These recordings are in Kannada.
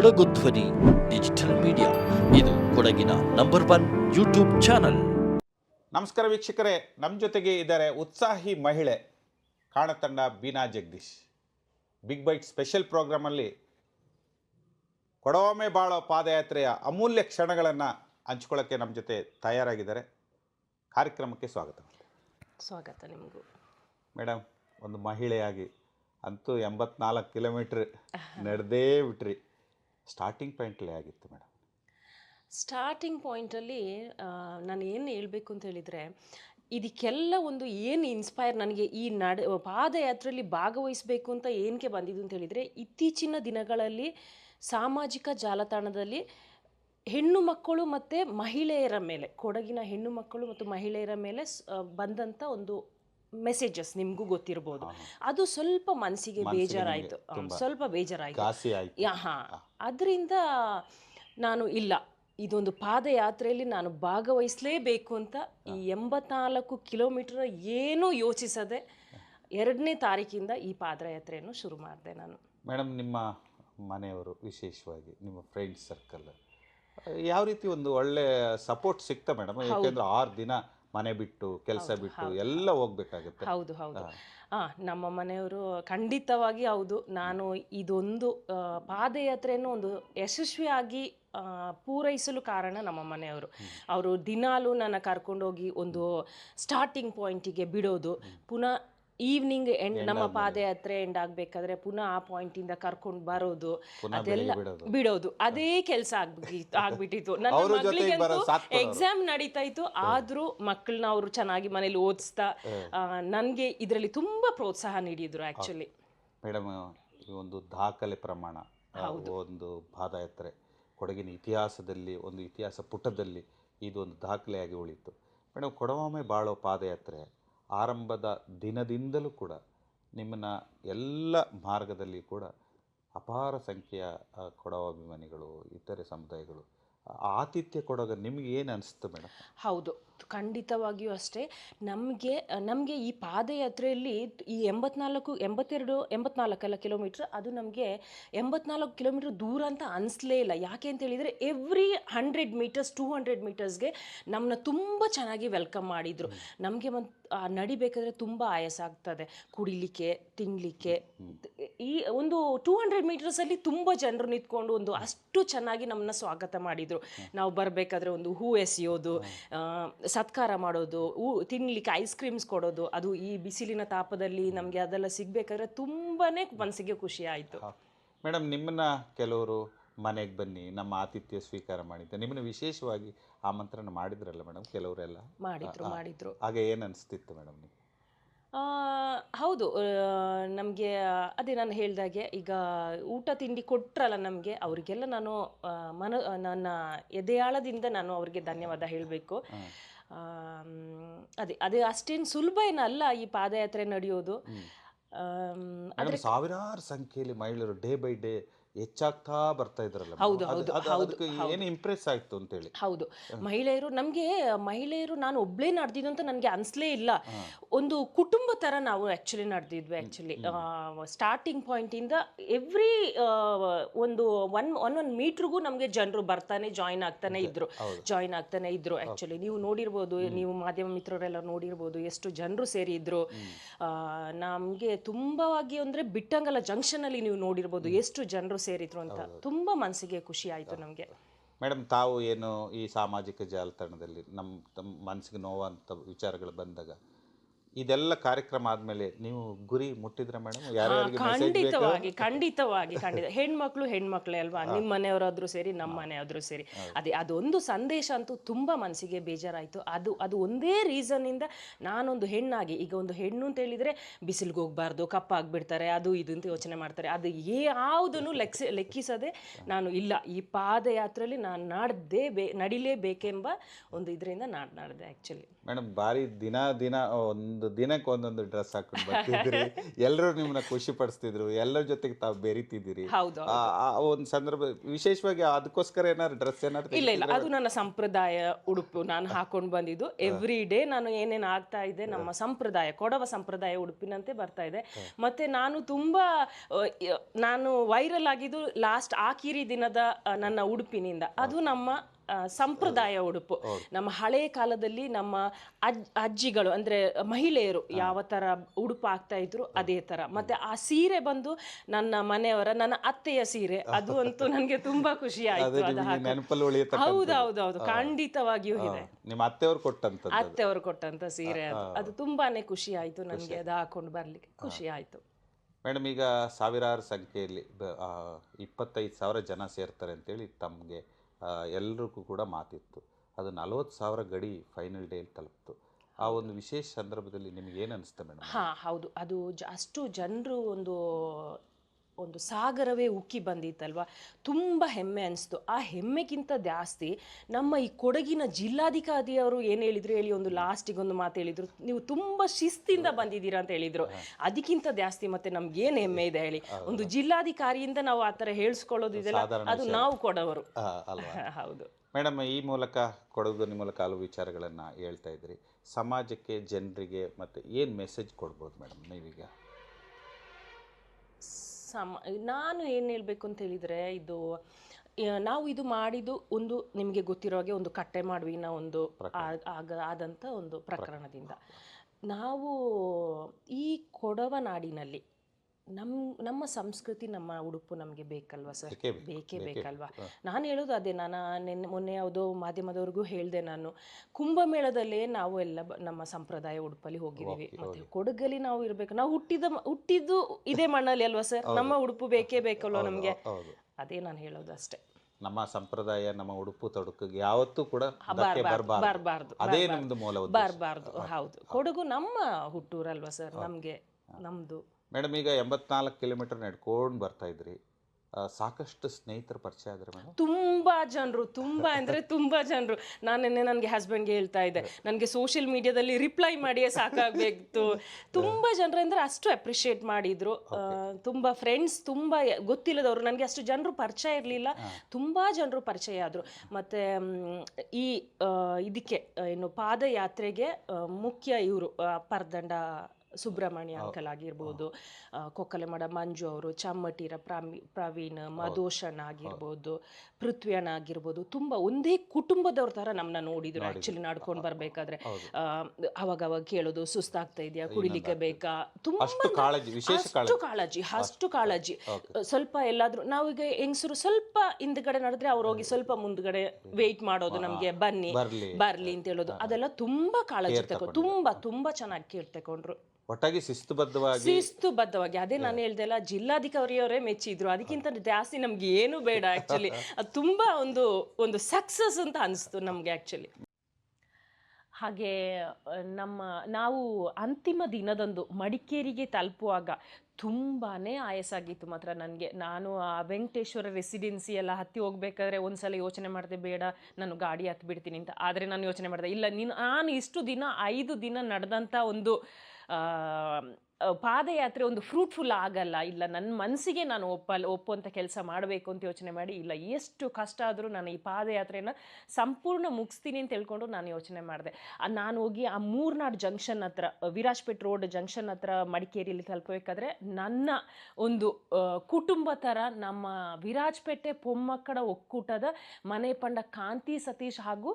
ಕೊಡಗು ಧ್ವನಿ ಡಿಜಿಟಲ್ ಮೀಡಿಯಾ ಇದು ಕೊಡಗಿನ ನಂಬರ್ ಒನ್ ಯೂಟ್ಯೂಬ್ ಚಾನಲ್ ನಮಸ್ಕಾರ ವೀಕ್ಷಕರೇ ನಮ್ಮ ಜೊತೆಗೆ ಇದ್ದಾರೆ ಉತ್ಸಾಹಿ ಮಹಿಳೆ ಕಾಣತಂಡ Beena Jagadish. Big bite special ಪ್ರೋಗ್ರಾಮಲ್ಲಿ ಕೊಡವೊಮ್ಮೆ ಬಾಳೋ ಪಾದಯಾತ್ರೆಯ ಅಮೂಲ್ಯ ಕ್ಷಣಗಳನ್ನು ಹಂಚ್ಕೊಳ್ಳೋಕ್ಕೆ ನಮ್ಮ ಜೊತೆ ತಯಾರಾಗಿದ್ದಾರೆ. ಕಾರ್ಯಕ್ರಮಕ್ಕೆ ಸ್ವಾಗತ. ಸ್ವಾಗತ ನಿಮಗೂ. ಮೇಡಮ್ ಒಂದು ಮಹಿಳೆಯಾಗಿ ಅಂತೂ ಎಂಬತ್ನಾಲ್ಕು ಕಿಲೋಮೀಟ್ರ್ ನಡೆದೇ ಬಿಟ್ರಿ. ಸ್ಟಾರ್ಟಿಂಗ್ ಪಾಯಿಂಟ್ಲೇ ಆಗಿತ್ತು ಮೇಡಮ್ ಸ್ಟಾರ್ಟಿಂಗ್ ಪಾಯಿಂಟಲ್ಲಿ ನಾನು ಏನು ಹೇಳಬೇಕು ಅಂತ ಹೇಳಿದರೆ, ಇದಕ್ಕೆಲ್ಲ ಒಂದು ಏನು ಇನ್ಸ್ಪೈರ್ ನನಗೆ ಈ ನಡೆ ಪಾದಯಾತ್ರೆಯಲ್ಲಿ ಭಾಗವಹಿಸಬೇಕು ಅಂತ ಏನಕ್ಕೆ ಬಂದಿದ್ದು ಅಂತ ಹೇಳಿದರೆ, ಇತ್ತೀಚಿನ ದಿನಗಳಲ್ಲಿ ಸಾಮಾಜಿಕ ಜಾಲತಾಣದಲ್ಲಿ ಹೆಣ್ಣು ಮಕ್ಕಳು ಮತ್ತು ಮಹಿಳೆಯರ ಮೇಲೆ, ಕೊಡಗಿನ ಹೆಣ್ಣು ಮಕ್ಕಳು ಮತ್ತು ಮಹಿಳೆಯರ ಮೇಲೆ ಬಂದಂಥ ಒಂದು ಮೆಸೇಜಸ್ ನಿಮಗೂ ಗೊತ್ತಿರ್ಬೋದು. ಅದು ಸ್ವಲ್ಪ ಮನಸ್ಸಿಗೆ ಬೇಜಾರಾಯಿತು. ಸ್ವಲ್ಪ ಬೇಜಾರಾಯಿತು. ಹಾಂ. ಅದರಿಂದ ನಾನು ಇಲ್ಲ ಇದೊಂದು ಪಾದಯಾತ್ರೆಯಲ್ಲಿ ನಾನು ಭಾಗವಹಿಸಲೇಬೇಕು ಅಂತ ಈ ಎಂಬತ್ನಾಲ್ಕು ಕಿಲೋಮೀಟರ್ ಏನೂ ಯೋಚಿಸದೆ ಎರಡನೇ ತಾರೀಕಿಂದ ಈ ಪಾದಯಾತ್ರೆಯನ್ನು ಶುರು ಮಾಡಿದೆ ನಾನು. ಮೇಡಮ್ ನಿಮ್ಮ ಮನೆಯವರು ವಿಶೇಷವಾಗಿ ನಿಮ್ಮ ಫ್ರೆಂಡ್ಸ್ ಸರ್ಕಲ್ ಯಾವ ರೀತಿ ಒಂದು ಒಳ್ಳೆ ಸಪೋರ್ಟ್ ಸಿಗ್ತಾ ಮೇಡಮ್ ಯಾಕೆಂದ್ರೆ ಆರು ದಿನ ಮನೆ ಬಿಟ್ಟು ಕೆಲಸ ಬಿಟ್ಟು ಎಲ್ಲ ಹೋಗ್ಬೇಕಾಗುತ್ತೆ. ಹೌದು ಹೌದು. ಹಾ. ನಮ್ಮ ಮನೆಯವರು ಖಂಡಿತವಾಗಿ ಹೌದು. ನಾನು ಇದೊಂದು ಪಾದಯಾತ್ರೆಯನ್ನು ಒಂದು ಯಶಸ್ವಿಯಾಗಿ ಪೂರೈಸಲು ಕಾರಣ ನಮ್ಮ ಮನೆಯವರು. ಅವರು ದಿನಾಲೂ ನನ್ನ ಕರ್ಕೊಂಡೋಗಿ ಒಂದು ಸ್ಟಾರ್ಟಿಂಗ್ ಪಾಯಿಂಟಿಗೆ ಬಿಡೋದು. ಪುನಃ ಈವ್ನಿಂಗ್ ಎಂಡ್ ನಮ್ಮ ಪಾದಯಾತ್ರೆ ಎಂಡ್ ಆಗ್ಬೇಕಾದ್ರೆ ಪುನಃ ಆ ಪಾಯಿಂಟ್ ಇಂದ ಕರ್ಕೊಂಡು ಬರೋದು ಅದೆಲ್ಲ ಬಿಡೋದು. ಅದೇ ಕೆಲಸ ಆಗ್ಬಿಟ್ಟಿತ್ತು ಆಗ್ಬಿಟ್ಟಿತ್ತು. ನನ್ನ ಕೊಡೋರು. ಎಕ್ಸಾಮ್ ನಡೀತಾ ಇತ್ತು. ಆದ್ರೂ ಮಕ್ಕಳನ್ನ ಅವರು ಚೆನ್ನಾಗಿ ಮನೇಲಿ ಓದಿಸ್ತಾ ನನಗೆ ಇದರಲ್ಲಿ ತುಂಬಾ ಪ್ರೋತ್ಸಾಹ ನೀಡಿದ್ರು ಆಕ್ಚುಲಿ ಮೇಡಮ್ ಈ ಒಂದು ದಾಖಲೆ ಪ್ರಮಾಣ ಒಂದು ಪಾದಯಾತ್ರೆ ಕೊಡಗಿನ ಇತಿಹಾಸದಲ್ಲಿ ಒಂದು ಇತಿಹಾಸ ಪುಟದಲ್ಲಿ ಇದೊಂದು ದಾಖಲೆಯಾಗಿ ಉಳಿತು. ಮೇಡಮ್ ಕೊಡವಾಮೆ ಬಾಳೋ ಪಾದಯಾತ್ರೆ ಆರಂಭದ ದಿನದಿಂದಲೂ ಕೂಡ ನಿಮ್ಮನ್ನ ಎಲ್ಲ ಮಾರ್ಗದಲ್ಲಿ ಕೂಡ ಅಪಾರ ಸಂಖ್ಯೆಯ ಕೊಡವ ಅಭಿಮಾನಿಗಳು ಇತರೆ ಸಮುದಾಯಗಳು ಆತಿಥ್ಯ ಕೊಡೋಗ ನಿಮ್ಗೆ ಏನು ಅನಿಸ್ತು ಮೇಡಮ್? ಹೌದು ಖಂಡಿತವಾಗಿಯೂ ಅಷ್ಟೇ. ನಮಗೆ ನಮಗೆ ಈ ಪಾದಯಾತ್ರೆಯಲ್ಲಿ ಈ ಎಂಬತ್ನಾಲ್ಕು ಎಂಬತ್ತೆರಡು ಎಂಬತ್ನಾಲ್ಕಲ್ಲ ಕಿಲೋಮೀಟ್ರ್ ಅದು ನಮಗೆ ಎಂಬತ್ನಾಲ್ಕು ಕಿಲೋಮೀಟ್ರ್ ದೂರ ಅಂತ ಅನಿಸ್ಲೇ ಇಲ್ಲ. ಯಾಕೆ ಅಂತ ಹೇಳಿದರೆ every hundred metres two hundred ಮೀಟರ್ಸ್ಗೆ ನಮ್ಮನ್ನ ತುಂಬ ಚೆನ್ನಾಗಿ ವೆಲ್ಕಮ್ ಮಾಡಿದರು. ನಮಗೆ ಒಂದು ನಡಿಬೇಕಾದ್ರೆ ತುಂಬ ಆಯಾಸ ಆಗ್ತದೆ. ಕುಡಿಲಿಕ್ಕೆ ತಿನ್ನಲಿಕ್ಕೆ ಈ ಒಂದು ಟೂ ಹಂಡ್ರೆಡ್ ಮೀಟರ್ಸಲ್ಲಿ ತುಂಬ ಜನರು ನಿಂತ್ಕೊಂಡು ಒಂದು ಅಷ್ಟು ಚೆನ್ನಾಗಿ ನಮ್ಮನ್ನ ಸ್ವಾಗತ ಮಾಡಿದರು. ನಾವು ಬರಬೇಕಾದ್ರೆ ಒಂದು ಹೂ ಎಸೆಯೋದು ಸತ್ಕಾರ ಮಾಡೋದು ಹೂ ತಿನ್ನಲಿಕ್ಕೆ ಐಸ್ ಕ್ರೀಮ್ಸ್ ಕೊಡೋದು ಅದು ಈ ಬಿಸಿಲಿನ ತಾಪದಲ್ಲಿ ನಮಗೆ ಅದೆಲ್ಲ ಸಿಗಬೇಕಾದ್ರೆ ತುಂಬಾ ಮನಸ್ಸಿಗೆ ಖುಷಿ ಆಯಿತು. ಮೇಡಮ್ ನಿಮ್ಮನ್ನ ಕೆಲವರು ಮನೆಗೆ ಬನ್ನಿ ನಮ್ಮ ಆತಿಥ್ಯ ಸ್ವೀಕಾರ ಮಾಡಿದ್ದೆ. ನಿಮ್ಮನ್ನ ವಿಶೇಷವಾಗಿ ಆಮಂತ್ರಣ ಮಾಡಿದ್ರಲ್ಲ ಮೇಡಮ್ ಕೆಲವರೆಲ್ಲ? ಮಾಡಿದ್ರು ಮಾಡಿದ್ರು. ಹಾಗೆ ಏನು ಅನಿಸ್ತಿತ್ತು ಮೇಡಮ್ ಹೌದು. ನಮಗೆ ಅದೇ ನಾನು ಹೇಳ್ದಾಗೆ ಈಗ ಊಟ ತಿಂಡಿ ಕೊಟ್ರಲ್ಲ ನಮಗೆ ಅವರಿಗೆಲ್ಲ ನಾನು ಮನ ನನ್ನ ಎದೆಯಾಳದಿಂದ ನಾನು ಅವರಿಗೆ ಧನ್ಯವಾದ ಹೇಳಬೇಕು. ಅದೇ ಅದೇ ಅಷ್ಟೇನು ಸುಲಭ ಏನಲ್ಲ ಈ ಪಾದಯಾತ್ರೆ ನಡೆಯೋದು. ಸಾವಿರಾರು ಸಂಖ್ಯೆಯಲ್ಲಿ ಮಹಿಳೆಯರು ಡೇ ಬೈ ಡೇ ಹೆಚ್ಚಾಗ್ತಾ ಬರ್ತಾ ಇದ್ರಲ್ಲ ಹೌದು, ಹೌದು, ಏನು ಇಂಪ್ರೆಸ್ ಆಯ್ತು ಅಂತೇಳಿ. ಹೌದು. ಮಹಿಳೆಯರು ನಮಗೆ ಮಹಿಳೆಯರು ನಾನು ಒಬ್ಳೇ ನಡೆದಿದ್ದು ಅಂತ ನನಗೆ ಅನಿಸ್ಲೇ ಇಲ್ಲ. ಒಂದು ಕುಟುಂಬ ಥರ ನಾವು ಆ್ಯಕ್ಚುಲಿ ನಡೆದಿದ್ವಿ ಆ್ಯಕ್ಚುಲಿ ಸ್ಟಾರ್ಟಿಂಗ್ ಪಾಯಿಂಟಿಂದ ಎವ್ರಿ ಒಂದು ಒನ್ ಒನ್ ಒನ್ ಮೀಟ್ರಿಗೂ ನಮಗೆ ಜನರು ಬರ್ತಾನೆ ಜಾಯಿನ್ ಆಗ್ತಾನೆ ಇದ್ರು. ಜಾಯಿನ್ ಆಗ್ತಾನೆ ಇದ್ರು ಆ್ಯಕ್ಚುಲಿ ನೀವು ನೋಡಿರ್ಬೋದು ನೀವು ಮಾಧ್ಯಮ ಮಿತ್ರರೆಲ್ಲ ನೋಡಿರ್ಬೋದು ಎಷ್ಟು ಜನರು ಸೇರಿದ್ರು ನಮಗೆ ತುಂಬವಾಗಿ ಅಂದರೆ ಬಿಟ್ಟಂಗಲ್ಲ ಜಂಕ್ಷನಲ್ಲಿ ನೀವು ನೋಡಿರ್ಬೋದು ಎಷ್ಟು ಜನರು ಸೇರಿದ್ರು ಅಂತ. ತುಂಬ ಮನಸ್ಸಿಗೆ ಖುಷಿ ಆಯಿತು ನಮಗೆ. ಮೇಡಮ್ ತಾವು ಏನು ಈ ಸಾಮಾಜಿಕ ಜಾಲತಾಣದಲ್ಲಿ ನಮ್ಮ ತಮ್ಮ ಮನಸ್ಸಿಗೆ ನೋವಂಥ ವಿಚಾರಗಳು ಬಂದಾಗ ಇದೆಲ್ಲ ಕಾರ್ಯಕ್ರಮ ಆದಮೇಲೆ ನೀವು ಗುರಿ ಮುಟ್ಟಿದ್ರ ಮೇಡಮ್ ಖಂಡಿತವಾಗಿ ಖಂಡಿತವಾಗಿ ಖಂಡಿತ. ಹೆಣ್ಮಕ್ಳು ಹೆಣ್ಮಕ್ಳೇ ಅಲ್ವಾ? ನಿಮ್ಮ ಮನೆಯವರಾದ್ರೂ ಸೇರಿ ನಮ್ಮ ಮನೆಯಾದ್ರೂ ಸೇರಿ. ಅದೇ ಅದೊಂದು ಸಂದೇಶ ಅಂತೂ ತುಂಬಾ ಮನಸ್ಸಿಗೆ ಬೇಜಾರಾಯಿತು. ಅದು ಅದು ಒಂದೇ ರೀಸನ್ ಇಂದ ನಾನೊಂದು ಹೆಣ್ಣಾಗಿ ಈಗ ಒಂದು ಹೆಣ್ಣು ಅಂತ ಹೇಳಿದ್ರೆ ಬಿಸಿಲಿಗೆ ಹೋಗ್ಬಾರ್ದು ಕಪ್ಪಾಗ್ಬಿಡ್ತಾರೆ ಅದು ಇದು ಅಂತ ಯೋಚನೆ ಮಾಡ್ತಾರೆ. ಅದು ಯಾವುದನ್ನು ಲೆಕ್ಸಿ ಲೆಕ್ಕಿಸದೆ ನಾನು ಇಲ್ಲ ಈ ಪಾದಯಾತ್ರೆಯಲ್ಲಿ ನಾನು ನಾಡ್ದೇ ಬೇ ನಡಿಲೇಬೇಕೆಂಬ ಒಂದು ಇದರಿಂದ ನಾಡ್ ನಾಡ್ದೆ ಆ್ಯಕ್ಚುಲಿ ಮೇಡಮ್ ಬಾರಿ ದಿನ ದಿನ ಒಂದು ದಿನಕ್ಕೆ ಒಂದೊಂದು ಡ್ರೆಸ್ ಹಾಕೊಂಡು ಬರ್ತಿದ್ರಿ. ಎಲ್ಲರೂ ನಿಮ್ಮನ್ನ ಖುಷಿ ಪಡಿಸ್ತಿದ್ರು. ಎಲ್ಲರ ಜೊತೆಗೆ ತಾವು ಬೆರಿತಿದ್ದೀರಿ. ಹೌದು ಆ ಆ ಒಂದು ಸಂದರ್ಭ ವಿಶೇಷವಾಗಿ ಅದಕ್ಕೋಸ್ಕರ ಏನಾದ್ರು ಡ್ರೆಸ್ ಏನಾದ್ರು ಇಲ್ಲ ಇಲ್ಲ. ಅದು ನನ್ನ ಸಂಪ್ರದಾಯ ಉಡುಪು. ನಾನು ಹಾಕೊಂಡು ಬಂದಿದ್ದು. ಎವ್ರಿ ಡೇ ನಾನು ಏನೇನು ಆಗ್ತಾ ಇದೆ ನಮ್ಮ ಸಂಪ್ರದಾಯ ಕೊಡವ ಸಂಪ್ರದಾಯ ಉಡುಪಿನಂತೆ ಬರ್ತಾ ಇದೆ. ಮತ್ತೆ ನಾನು ತುಂಬಾ ಆ, ನಾನು ವೈರಲ್ ಆಗಿದ್ದು ಲಾಸ್ಟ್ ಆಕಿರಿ ದಿನದ ಆ, ನನ್ನ ಉಡುಪಿನಿಂದ. ಅದು ನಮ್ಮ ಆ, ಸಂಪ್ರದಾಯ ಉಡುಪು. ನಮ್ಮ ಹಳೆಯ ಕಾಲದಲ್ಲಿ ನಮ್ಮ ಅಜ್ ಅಜ್ಜಿಗಳು ಅಂದ್ರೆ ಮಹಿಳೆಯರು ಯಾವ ತರ ಉಡುಪು ಆಗ್ತಾ ಇದ್ರು ಅದೇ ತರ. ಮತ್ತೆ ಆ ಸೀರೆ ಬಂದು ನನ್ನ ಮನೆಯವರ ನನ್ನ ಅತ್ತೆಯ ಸೀರೆ ಅದು ಅಂತೂ ನನಗೆ ತುಂಬಾ ಖುಷಿ ಆಯ್ತು ಅದು ನಿಮಗೆ ಹಾಕಿ ನೆನಪಲ್ಲಿ ಉಳಿಯತಕ್ಕ ಹೌದು ಹೌದು ಹೌದು. ಖಂಡಿತವಾಗಿಯೂ ಇದೆ. ನಿಮ್ಮ ಅತ್ತೆಯವರು ಕೊಟ್ಟಂತದ್ದು ಅತ್ತೆಯವರು ಕೊಟ್ಟಂತ ಸೀರೆ ಅದು. ಅದು ತುಂಬಾನೇ ಖುಷಿ ಆಯ್ತು ನನಗೆ ಅದು ಹಾಕೊಂಡು ಬರ್ಲಿಕ್ಕೆ. ಖುಷಿ ಆಯ್ತು. ಮೇಡಮ್ ಈಗ ಸಾವಿರಾರು ಸಂಖ್ಯೆಯಲ್ಲಿ ಇಪ್ಪತ್ತೈದು ಸಾವಿರ ಜನ ಸೇರ್ತಾರೆ ಅಂತೇಳಿ ತಮಗೆ ಎಲ್ರಿಗೂ ಕೂಡ ಮಾತಿತ್ತು. ಅದು ನಲವತ್ತು ಸಾವಿರ ಗಡಿ ಫೈನಲ್ ಡೇಲಿ ತಲುಪ್ತು. ಆ ಒಂದು ವಿಶೇಷ ಸಂದರ್ಭದಲ್ಲಿ ನಿಮ್ಗೆ ಏನು ಅನಿಸ್ತಾ ಮೇಡಮ್ ಹಾಂ ಹೌದು. ಅದು ಅಷ್ಟು ಜನರು ಒಂದು ಒಂದು ಸಾಗರವೇ ಉಕ್ಕಿ ಬಂದಿತ್ತಲ್ವ ತುಂಬ ಹೆಮ್ಮೆ ಅನಿಸ್ತು. ಆ ಹೆಮ್ಮೆಗಿಂತ ಜಾಸ್ತಿ ನಮ್ಮ ಈ ಕೊಡಗಿನ ಜಿಲ್ಲಾಧಿಕಾರಿಯವರು ಏನು ಹೇಳಿದ್ರು? ಹೇಳಿ ಒಂದು ಲಾಸ್ಟಿಗೆ ಒಂದು ಮಾತು ಹೇಳಿದರು. ನೀವು ತುಂಬ ಶಿಸ್ತಿಂದ ಬಂದಿದ್ದೀರಾ ಅಂತ ಹೇಳಿದರು. ಅದಕ್ಕಿಂತ ಜಾಸ್ತಿ ಮತ್ತೆ ನಮ್ಗೆ ಏನು ಹೆಮ್ಮೆ ಇದೆ ಹೇಳಿ? ಒಂದು ಜಿಲ್ಲಾಧಿಕಾರಿಯಿಂದ ನಾವು ಆ ಥರ ಹೇಳಿಸ್ಕೊಳ್ಳೋದಿದೆಲ್ಲ ಸಾಧಾರಣ ಅದು ನಾವು ಅಲ್ವಾ? ಹೌದು. ಮೇಡಮ್ ಈ ಮೂಲಕ ಕೊಡಗುನಿ ಮೂಲಕ ಹಲವು ವಿಚಾರಗಳನ್ನು ಹೇಳ್ತಾ ಇದ್ರಿ. ಸಮಾಜಕ್ಕೆ ಜನರಿಗೆ ಮತ್ತು ಏನು ಮೆಸೇಜ್ ಕೊಡ್ಬೋದು ಮೇಡಮ್ ನೀವೀಗ? ಸಮ ನಾನು ಏನು ಹೇಳಬೇಕು ಅಂತ ಹೇಳಿದರೆ ಇದು ನಾವು ಇದು ಮಾಡಿದ್ದು ಒಂದು ನಿಮಗೆ ಗೊತ್ತಿರೋ ಹಾಗೆ ಒಂದು ಕಟ್ಟೆ ಮಾಡುವಿನ ಒಂದು ಆಗ ಆದಂಥ ಒಂದು ಪ್ರಕರಣದಿಂದ. ನಾವು ಈ ಕೊಡವ ನಾಡಿನಲ್ಲಿ ನಮ್ಮ ನಮ್ಮ ಸಂಸ್ಕೃತಿ ನಮ್ಮ ಉಡುಪು ನಮಗೆ ಬೇಕಲ್ವಾ ಸರ್? ಬೇಕೇ ಬೇಕು, ಬೇಕೇ ಬೇಕೇ ಬೇಕಲ್ವಾ? ನಾನು ಹೇಳೋದು ಅದೇ ನಾನು ನಿನ್ನೆ ಮೊನ್ನೆ ಯಾವುದೋ ಮಾಧ್ಯಮದವ್ರಿಗೂ ಹೇಳಿದೆ ನಾನು. ಕುಂಭಮೇಳದಲ್ಲೇ ನಾವು ಎಲ್ಲ ನಮ್ಮ ಸಂಪ್ರದಾಯ ಉಡುಪಲ್ಲಿ ಹೋಗಿದ್ದೀವಿ. ಮತ್ತೆ ಕೊಡಗಲ್ಲಿ ನಾವು ಇರಬೇಕು. ನಾವು ಹುಟ್ಟಿದ ಹುಟ್ಟಿದ್ದು ಇದೇ ಮಣ್ಣಲ್ಲಿ ಅಲ್ವಾ ಸರ್? ನಮ್ಮ ಉಡುಪು ಬೇಕೇ ಬೇಕಲ್ವಾ ನಮಗೆ? ಅದೇ ನಾನು ಹೇಳೋದು ಅಷ್ಟೇ. ನಮ್ಮ ಸಂಪ್ರದಾಯ ನಮ್ಮ ಉಡುಪು ತೊಡುಕಿಗೆ ಯಾವತ್ತೂ ಕೂಡ ಬರಬಾರ್ದು ಬರಬಾರ್ದು. ಅದೇ ನಮ್ದು ಮೂಲ ಬರಬಾರ್ದು ಹೌದು. ಕೊಡಗು ನಮ್ಮ ಹುಟ್ಟೂರಲ್ವಾ ಸರ್? ನಮಗೆ ನಮ್ಮದು ಮೇಡಮ್ ಈಗ ಎಂಬತ್ನಾಲ್ಕು ಕಿಲೋಮೀಟರ್ ನಡ್ಕೊಂಡು ಬರ್ತಾ ಇದ್ರಿ. ಸಾಕಷ್ಟು ಸ್ನೇಹಿತರ ಪರಿಚಯ ಆದ್ರೆ ಮೇಡಮ್? ತುಂಬಾ ಜನರು ತುಂಬಾ ಅಂದ್ರೆ ತುಂಬಾ ಜನರು. ನಾನು ನಿನ್ನೆ ನನಗೆ ಹಸ್ಬೆಂಡ್ಗೆ ಹೇಳ್ತಾ ಇದ್ದೆ. ನನಗೆ ಸೋಷಿಯಲ್ ಮೀಡಿಯಾದಲ್ಲಿ ರಿಪ್ಲೈ ಮಾಡಿಯೇ ಸಾಕಾಗಬೇಕು ತುಂಬಾ ಜನರು ಅಂದ್ರೆ ಅಷ್ಟು ಅಪ್ರಿಷಿಯೇಟ್ ಮಾಡಿದ್ರು. ತುಂಬ ತುಂಬಾ ಫ್ರೆಂಡ್ಸ್ ತುಂಬಾ ಗೊತ್ತಿಲ್ಲದವರು. ನನಗೆ ಅಷ್ಟು ಜನರು ಪರಿಚಯ ಇರಲಿಲ್ಲ. ತುಂಬಾ ಜನರು ಪರಿಚಯ ಆದರು. ಮತ್ತೆ ಈ ಇದಕ್ಕೆ ಏನು ಪಾದಯಾತ್ರೆಗೆ ಮುಖ್ಯ ಇವರು ಪರ್ದಂಡ ಸುಬ್ರಹ್ಮಣ್ಯ ಅಂಕಲ್ ಆಗಿರ್ಬೋದು ಕೊಕ್ಕಲೆ ಕೊಕ್ಕಲೆಮಡ ಮಂಜು ಅವರು ಚಮ್ಮಟೀರ ಪ್ರಾಮಿ ಪ್ರವೀಣ್ ಮಧೋಷನ್ ಆಗಿರ್ಬೋದು ಪೃಥ್ವಿಯನ್ ಆಗಿರ್ಬೋದು ತುಂಬ ಒಂದೇ ಕುಟುಂಬದವ್ರ ಥರ ನಮ್ಮನ್ನ ನೋಡಿದ್ರು ಆ್ಯಕ್ಚುಲಿ ನಡ್ಕೊಂಡು ಬರಬೇಕಾದ್ರೆ. ಅವಾಗ ಅವಾಗ ಕೇಳೋದು ಸುಸ್ತಾಗ್ತಾ ಇದೆಯಾ ಕುಡಿಲಿಕ್ಕೆ ಬೇಕಾ? ತುಂಬ ಅಷ್ಟು ಕಾಳಜಿ ಅಷ್ಟು ಕಾಳಜಿ. ಸ್ವಲ್ಪ ಎಲ್ಲಾದ್ರೂ ನಾವೀಗ ಹೆಂಗಸರು ಸ್ವಲ್ಪ ಹಿಂದ್ಗಡೆ ನಡೆದ್ರೆ ಅವ್ರು ಹೋಗಿ ಸ್ವಲ್ಪ ಮುಂದ್ಗಡೆ ವೆಯ್ಟ್ ಮಾಡೋದು ನಮ್ಗೆ ಬನ್ನಿ ಬರ್ಲಿ. ಅಂತ ಹೇಳೋದು. ಅದೆಲ್ಲ ತುಂಬಾ ಕಾಳಜಿ ತಗೊಂಡು ತುಂಬಾ ತುಂಬಾ ಚೆನ್ನಾಗಿ ಕೇರ್ ತಗೊಂಡ್ರು ಒಟ್ಟಾಗಿ ಶಿಸ್ತುಬದ್ಧವಾಗಿ ಶಿಸ್ತುಬದ್ಧವಾಗಿ. ಅದೇ ನಾನು ಹೇಳ್ದೆ ಅಲ್ಲ ಜಿಲ್ಲಾಧಿಕಾರಿಯವರೇ ಮೆಚ್ಚಿದ್ರು. ಅದಕ್ಕಿಂತ ಜಾಸ್ತಿ ನಮ್ಗೆ ಏನು ಬೇಡ ಆಕ್ಚುಲಿ ಅದು ತುಂಬಾ ಒಂದು ಒಂದು ಸಕ್ಸಸ್ ಅಂತ ಅನಿಸ್ತು ನಮ್ಗೆ ಆಕ್ಚುಲಿ ಹಾಗೆ ನಮ್ಮ ನಾವು ಅಂತಿಮ ದಿನದಂದು ಮಡಿಕೇರಿಗೆ ತಲುಪುವಾಗ ತುಂಬಾ ಆಯಸ್ಸಾಗಿತ್ತು ಮಾತ್ರ ನನಗೆ. ನಾನು ಆ ವೆಂಕಟೇಶ್ವರ ರೆಸಿಡೆನ್ಸಿ ಎಲ್ಲ ಹತ್ತಿ ಹೋಗ್ಬೇಕಾದ್ರೆ ಒಂದ್ಸಲ ಯೋಚನೆ ಮಾಡಿದೆ ಬೇಡ ನಾನು ಗಾಡಿ ಹತ್ತಿಬಿಡ್ತೀನಿ ಅಂತ. ಆದರೆ ನಾನು ಯೋಚನೆ ಮಾಡಿದೆ ಇಲ್ಲ ನೀನು ನಾನು ಇಷ್ಟು ದಿನ ಐದು ದಿನ ನಡೆದಂಥ ಒಂದು ಆ, ಆ, ಪಾದಯಾತ್ರೆ ಒಂದು ಫ್ರೂಟ್ಫುಲ್ ಆಗಲ್ಲ. ಇಲ್ಲ ನನ್ನ ಮನಸ್ಸಿಗೆ ನಾನು ಒಪ್ಪಲ್ಲ ಒಪ್ಪುವಂಥ ಕೆಲಸ ಮಾಡಬೇಕು ಅಂತ ಯೋಚನೆ ಮಾಡಿ, ಇಲ್ಲ, ಎಷ್ಟು ಕಷ್ಟ ಆದರೂ ನಾನು ಈ ಪಾದಯಾತ್ರೆನ ಸಂಪೂರ್ಣ ಮುಗಿಸ್ತೀನಿ ಅಂತ ಹೇಳ್ಕೊಂಡು ನಾನು ಯೋಚನೆ ಮಾಡಿದೆ. ನಾನು ಹೋಗಿ ಆ ಮೂರ್ನಾಡ್ ಜಂಕ್ಷನ್ ಹತ್ರ ವಿರಾಜ್ಪೇಟ್ ರೋಡ್ ಜಂಕ್ಷನ್ ಹತ್ರ ಮಡಿಕೇರಿಯಲ್ಲಿ ತಲುಪಬೇಕಾದ್ರೆ ನನ್ನ ಒಂದು ಕುಟುಂಬ ಥರ ನಮ್ಮ ವಿರಾಜ್ಪೇಟೆ ಪೊಮ್ಮಕ್ಕಡ ಒಕ್ಕೂಟದ ಮನೆ ಪಂಡ ಕಾಂತಿ, ಸತೀಶ್ ಹಾಗೂ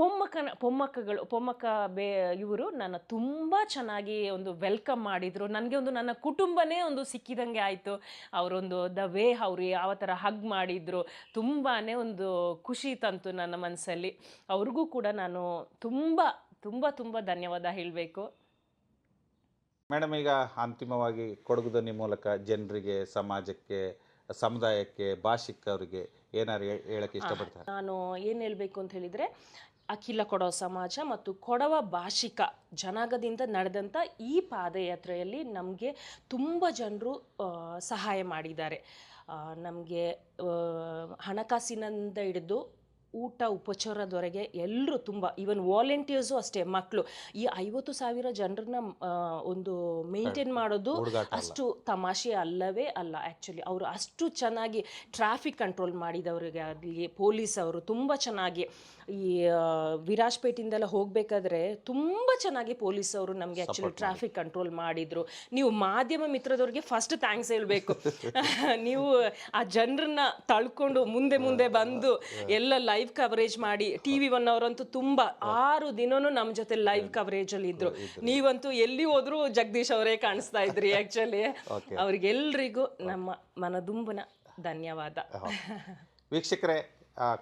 ಪೊಮ್ಮಕ್ಕನ ಪೊಮ್ಮಕ್ಕಗಳು ಪೊಮ್ಮಕ್ಕ ಬೇ, ಇವರು ನನ್ನ ತುಂಬ ಚೆನ್ನಾಗಿ ಒಂದು ವೆಲ್ಕಮ್ ಮಾಡಿದರು. ನನಗೆ ಒಂದು ನನ್ನ ಕುಟುಂಬನೇ ಒಂದು ಸಿಕ್ಕಿದಂಗೆ ಆಯಿತು. ಅವರೊಂದು ದ ವೇ ಅವರು ಯಾವ ಥರ ಹಗ್ ಮಾಡಿದ್ರು ತುಂಬಾ ಒಂದು ಖುಷಿ ತಂತು ನನ್ನ ಮನಸ್ಸಲ್ಲಿ ಅವ್ರಿಗೂ ಕೂಡ ನಾನು ತುಂಬ ತುಂಬ ತುಂಬ ಧನ್ಯವಾದ ಹೇಳಬೇಕು. ಮೇಡಮ್ ಈಗ ಅಂತಿಮವಾಗಿ ಕೊಡಗುದನಿ ಮೂಲಕ ಜನರಿಗೆ ಸಮಾಜಕ್ಕೆ ಸಮುದಾಯಕ್ಕೆ ಭಾಷಿಕರಿಗೆ ಏನಾರು ಹೇಳಕ್ಕೆ ಇಷ್ಟಪಡ್ತಾರೆ? ನಾನು ಏನು ಹೇಳಬೇಕು ಅಂತ ಹೇಳಿದರೆ ಅಖಿಲ ಕೊಡವ ಸಮಾಜ ಮತ್ತು ಕೊಡವ ಭಾಷಿಕ ಜನಾಂಗದಿಂದ ನಡೆದಂಥ ಈ ಪಾದಯಾತ್ರೆಯಲ್ಲಿ ನಮಗೆ ತುಂಬ ಜನರು ಸಹಾಯ ಮಾಡಿದ್ದಾರೆ. ನಮಗೆ ಹಣಕಾಸಿನಿಂದ ಹಿಡಿದು ಊಟ ಉಪಚಾರದವರೆಗೆ ಎಲ್ಲರೂ ತುಂಬ ಈವನ್ ವಾಲಂಟಿಯರ್ಸು ಅಷ್ಟೇ ಮಕ್ಕಳು ಈ ಐವತ್ತು ಸಾವಿರ ಜನರನ್ನ ಒಂದು ಮೇಂಟೈನ್ ಮಾಡೋದು ಅಷ್ಟು ತಮಾಷೆ ಅಲ್ಲವೇ ಅಲ್ಲ ಆ್ಯಕ್ಚುಲಿ ಅವರು ಅಷ್ಟು ಚೆನ್ನಾಗಿ ಟ್ರಾಫಿಕ್ ಕಂಟ್ರೋಲ್ ಮಾಡಿದವರಿಗೆ ಆಗಲಿ ಪೊಲೀಸ್ ಅವರು ತುಂಬ ಚೆನ್ನಾಗಿ ಈ ವಿರಾಜ್ಪೇಟಿಂದೆಲ್ಲ ಹೋಗಬೇಕಾದ್ರೆ ತುಂಬ ಚೆನ್ನಾಗಿ ಪೊಲೀಸ್ ಅವರು ನಮಗೆ ಆ್ಯಕ್ಚುಲಿ ಟ್ರಾಫಿಕ್ ಕಂಟ್ರೋಲ್ ಮಾಡಿದ್ರು. ನೀವು ಮಾಧ್ಯಮ ಮಿತ್ರದವ್ರಿಗೆ ಫಸ್ಟ್ ಥ್ಯಾಂಕ್ಸ್ ಹೇಳಬೇಕು. ನೀವು ಆ ಜನರನ್ನ ತಳ್ಕೊಂಡು ಮುಂದೆ ಮುಂದೆ ಬಂದು ಎಲ್ಲ ಲೈವ್ ಕವರೇಜ್ ಮಾಡಿ ಟಿ ವಿ ಒನ್ ಅವರಂತೂ ತುಂಬ ಆರು ದಿನನೂ ನಮ್ಮ ಜೊತೆ ಲೈವ್ ಕವರೇಜಲ್ಲಿ ಇದ್ರು. ನೀವಂತೂ ಎಲ್ಲಿ ಹೋದ್ರೂ ಜಗದೀಶ್ ಅವರೇ ಕಾಣಿಸ್ತಾ ಇದ್ರಿ ಆ್ಯಕ್ಚುಲಿ ಅವ್ರಿಗೆಲ್ರಿಗೂ ನಮ್ಮ ಮನದುಂಬನ ಧನ್ಯವಾದ. ವೀಕ್ಷಕರೇ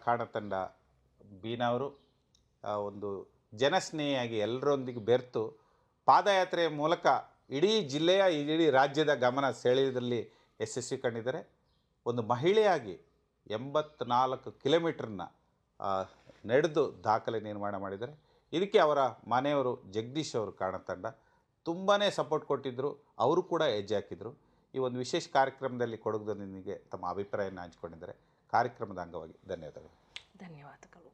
ಕಾಣತಂಡ ಬೀನವರು ಒಂದು ಜನಸ್ನೇಹಿಯಾಗಿ ಎಲ್ಲರೊಂದಿಗೆ ಬೆರೆತು ಪಾದಯಾತ್ರೆಯ ಮೂಲಕ ಇಡೀ ಜಿಲ್ಲೆಯ, ಇಡೀ ರಾಜ್ಯದ ಗಮನ ಸೆಳೆಯೋದ್ರಲ್ಲಿ ಯಶಸ್ವಿ ಕಂಡಿದ್ದಾರೆ. ಒಂದು ಮಹಿಳೆಯಾಗಿ ಎಂಬತ್ನಾಲ್ಕು ಕಿಲೋಮೀಟ್ರನ್ನ ನಡೆದು ದಾಖಲೆ ನಿರ್ಮಾಣ ಮಾಡಿದ್ದಾರೆ. ಇದಕ್ಕೆ ಅವರ ಮನೆಯವರು ಜಗದೀಶ್ ಅವರು ಕಾಣತಂಡ ತುಂಬಾ ಸಪೋರ್ಟ್ ಕೊಟ್ಟಿದ್ದರು ಅವರು ಕೂಡ ಹೆಜ್ಜೆ ಹಾಕಿದರು. ಈ ಒಂದು ವಿಶೇಷ ಕಾರ್ಯಕ್ರಮದಲ್ಲಿ ಕೊಡಗುದೊಂದಿಗೆ ತಮ್ಮ ಅಭಿಪ್ರಾಯವನ್ನು ಹಂಚಿಕೊಂಡಿದ್ದಾರೆ. ಕಾರ್ಯಕ್ರಮದ ಅಂಗವಾಗಿ ಧನ್ಯವಾದಗಳು. ಧನ್ಯವಾದಗಳು.